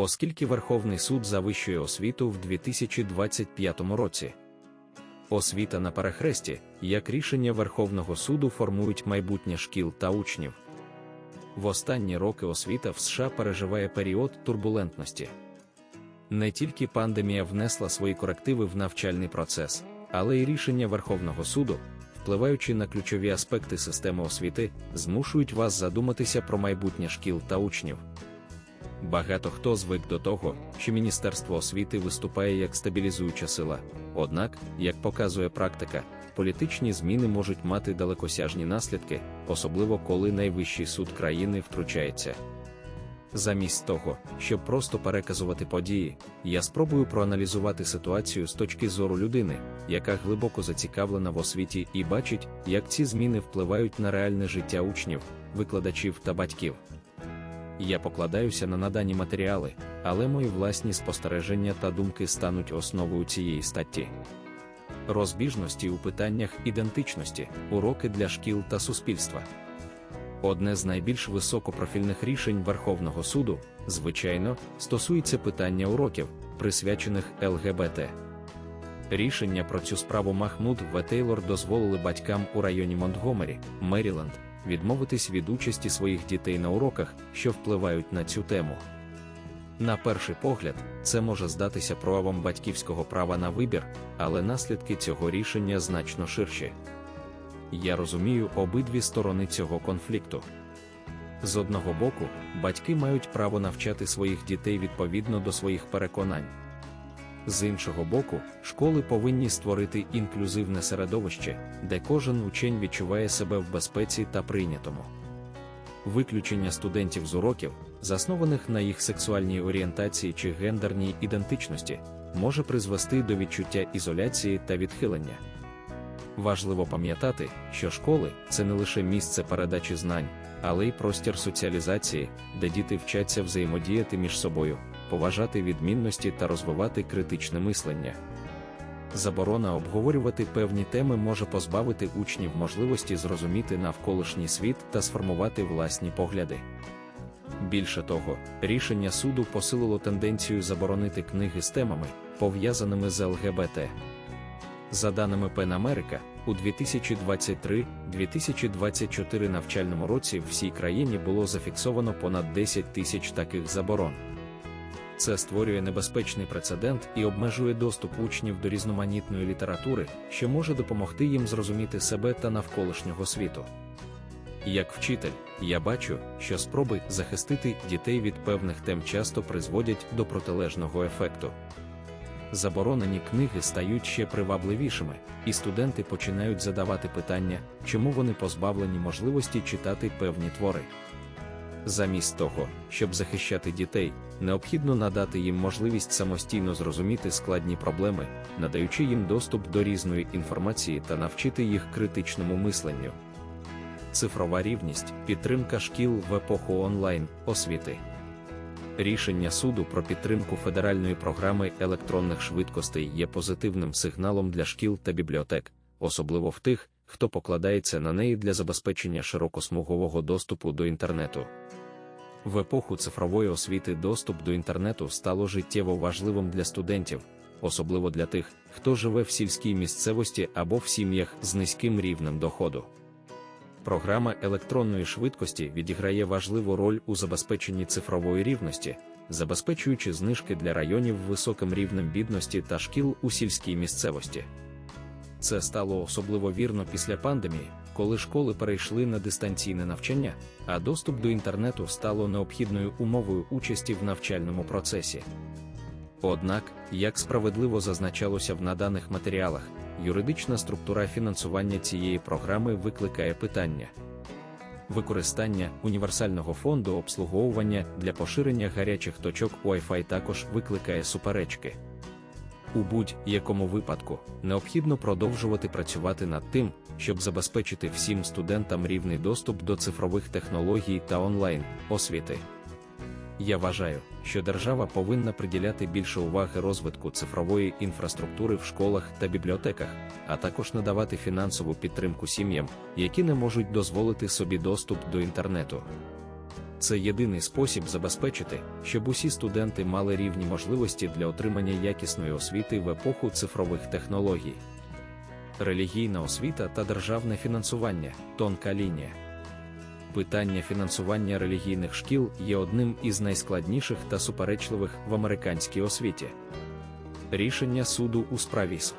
оскільки Верховний суд завищує освіту в 2025 році. Освіта на перехресті, як рішення Верховного суду формують майбутнє шкіл та учнів. В останні роки освіта в США переживає період турбулентності. Не тільки пандемія внесла свої корективи в навчальний процес, але й рішення Верховного суду, впливаючи на ключові аспекти системи освіти, змушують вас задуматися про майбутнє шкіл та учнів. Багато хто звик до того, що Міністерство освіти виступає як стабілізуюча сила. Однак, як показує практика, політичні зміни можуть мати далекосяжні наслідки, особливо коли найвищий суд країни втручається. Замість того, щоб просто переказувати події, я спробую проаналізувати ситуацію з точки зору людини, яка глибоко зацікавлена в освіті і бачить, як ці зміни впливають на реальне життя учнів, викладачів та батьків. Я покладаюся на надані матеріали, але мої власні спостереження та думки стануть основою цієї статті. Розбіжності у питаннях ідентичності, уроки для шкіл та суспільства. Одне з найбільш високопрофільних рішень Верховного суду, звичайно, стосується питання уроків, присвячених ЛГБТ. Рішення про цю справу Махмуд В. Тейлор дозволили батькам у районі Монтгомері, Меріленд, відмовитись від участі своїх дітей на уроках, що впливають на цю тему. На перший погляд, це може здатися проявом батьківського права на вибір, але наслідки цього рішення значно ширші. Я розумію обидві сторони цього конфлікту. З одного боку, батьки мають право навчати своїх дітей відповідно до своїх переконань. З іншого боку, школи повинні створити інклюзивне середовище, де кожен учень відчуває себе в безпеці та прийнятому. Виключення студентів з уроків, заснованих на їх сексуальній орієнтації чи гендерній ідентичності, може призвести до відчуття ізоляції та відхилення. Важливо пам'ятати, що школи це не лише місце передачі знань, але й простір соціалізації, де діти вчаться взаємодіяти між собою, поважати відмінності та розвивати критичне мислення. Заборона обговорювати певні теми може позбавити учнів можливості зрозуміти навколишній світ та сформувати власні погляди. Більше того, рішення суду посилило тенденцію заборонити книги з темами, пов'язаними з ЛГБТ. За даними Пен Америка, у 2023-2024 навчальному році в всій країні було зафіксовано понад 10 тисяч таких заборон. Це створює небезпечний прецедент і обмежує доступ учнів до різноманітної літератури, що може допомогти їм зрозуміти себе та навколишнього світу. Як вчитель, я бачу, що спроби захистити дітей від певних тем часто призводять до протилежного ефекту. Заборонені книги стають ще привабливішими, і студенти починають задавати питання, чому вони позбавлені можливості читати певні твори. Замість того, щоб захищати дітей, необхідно надати їм можливість самостійно зрозуміти складні проблеми, надаючи їм доступ до різної інформації та навчити їх критичному мисленню. Цифрова рівність, підтримка шкіл в епоху онлайн освіти. Рішення суду про підтримку федеральної програми електронних швидкостей є позитивним сигналом для шкіл та бібліотек, особливо в тих, хто покладається на неї для забезпечення широкосмугового доступу до інтернету. В епоху цифрової освіти доступ до інтернету стало життєво важливим для студентів, особливо для тих, хто живе в сільській місцевості або в сім'ях з низьким рівнем доходу. Програма електронної швидкості відіграє важливу роль у забезпеченні цифрової рівності, забезпечуючи знижки для районів високим рівнем бідності та шкіл у сільській місцевості. Це стало особливо вірно після пандемії, коли школи перейшли на дистанційне навчання, а доступ до інтернету стало необхідною умовою участі в навчальному процесі. Однак, як справедливо зазначалося в наданих матеріалах, юридична структура фінансування цієї програми викликає питання. Використання універсального фонду обслуговування для поширення гарячих точок Wi-Fi також викликає суперечки. У будь-якому випадку необхідно продовжувати працювати над тим, щоб забезпечити всім студентам рівний доступ до цифрових технологій та онлайн освіти. Я вважаю, що держава повинна приділяти більше уваги розвитку цифрової інфраструктури в школах та бібліотеках, а також надавати фінансову підтримку сім'ям, які не можуть дозволити собі доступ до інтернету. Це єдиний спосіб забезпечити, щоб усі студенти мали рівні можливості для отримання якісної освіти в епоху цифрових технологій. Релігійна освіта та державне фінансування тонка лінія. Питання фінансування релігійних шкіл є одним із найскладніших та суперечливих в американській освіті. Рішення суду у справі СП.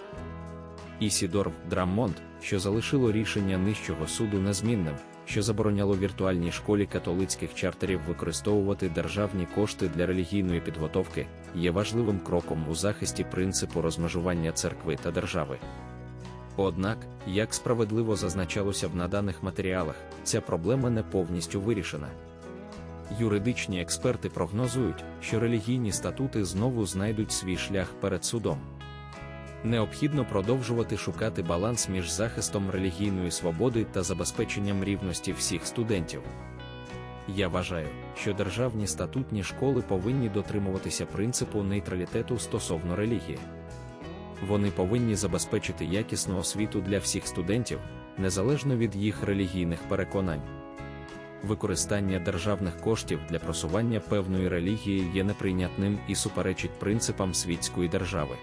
Ісідор Драммонд, що залишило рішення нижчого суду незмінним, що забороняло віртуальній школі католицьких чартерів використовувати державні кошти для релігійної підготовки, є важливим кроком у захисті принципу розмежування церкви та держави. Однак, як справедливо зазначалося в наданих матеріалах, ця проблема не повністю вирішена. Юридичні експерти прогнозують, що релігійні статути знову знайдуть свій шлях перед судом. Необхідно продовжувати шукати баланс між захистом релігійної свободи та забезпеченням рівності всіх студентів. Я вважаю, що державні статутні школи повинні дотримуватися принципу нейтралітету стосовно релігії. Вони повинні забезпечити якісну освіту для всіх студентів, незалежно від їх релігійних переконань. Використання державних коштів для просування певної релігії є неприйнятним і суперечить принципам світської держави.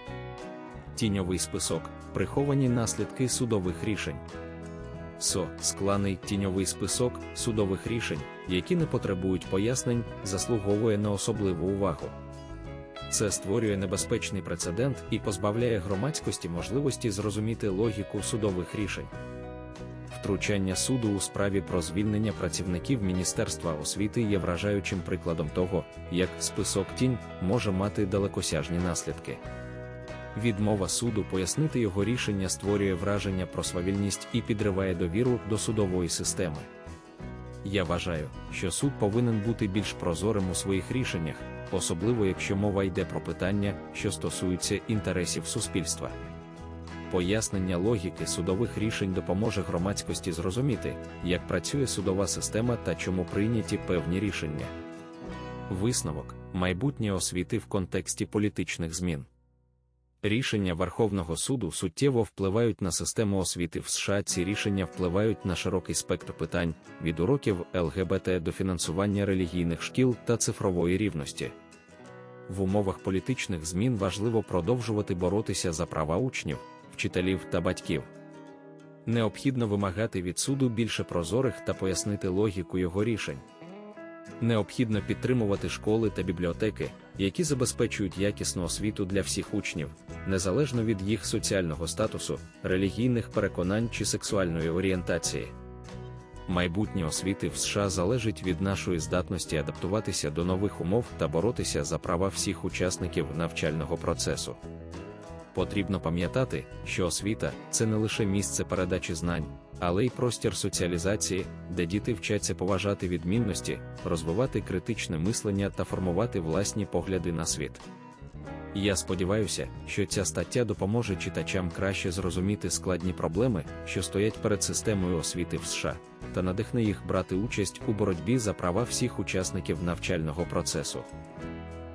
Тіньовий список приховані наслідки судових рішень. СО скланий тіньовий список судових рішень, які не потребують пояснень, заслуговує на особливу увагу. Це створює небезпечний прецедент і позбавляє громадськості можливості зрозуміти логіку судових рішень. Втручання суду у справі про звільнення працівників Міністерства освіти є вражаючим прикладом того, як список тінь може мати далекосяжні наслідки. Відмова суду пояснити його рішення створює враження про свавільність і підриває довіру до судової системи. Я вважаю, що суд повинен бути більш прозорим у своїх рішеннях, особливо якщо мова йде про питання, що стосуються інтересів суспільства. Пояснення логіки судових рішень допоможе громадськості зрозуміти, як працює судова система та чому прийняті певні рішення. Висновок майбутнє освіти в контексті політичних змін. Рішення Верховного суду суттєво впливають на систему освіти в США. Ці рішення впливають на широкий спектр питань від уроків ЛГБТ до фінансування релігійних шкіл та цифрової рівності. В умовах політичних змін важливо продовжувати боротися за права учнів, вчителів та батьків. Необхідно вимагати від суду більше прозорих та пояснити логіку його рішень. Необхідно підтримувати школи та бібліотеки, які забезпечують якісну освіту для всіх учнів, незалежно від їх соціального статусу, релігійних переконань чи сексуальної орієнтації. Майбутнє освіти в США залежить від нашої здатності адаптуватися до нових умов та боротися за права всіх учасників навчального процесу. Потрібно пам'ятати, що освіта це не лише місце передачі знань, але й простір соціалізації, де діти вчаться поважати відмінності, розвивати критичне мислення та формувати власні погляди на світ. Я сподіваюся, що ця стаття допоможе читачам краще зрозуміти складні проблеми, що стоять перед системою освіти в США, та надихне їх брати участь у боротьбі за права всіх учасників навчального процесу.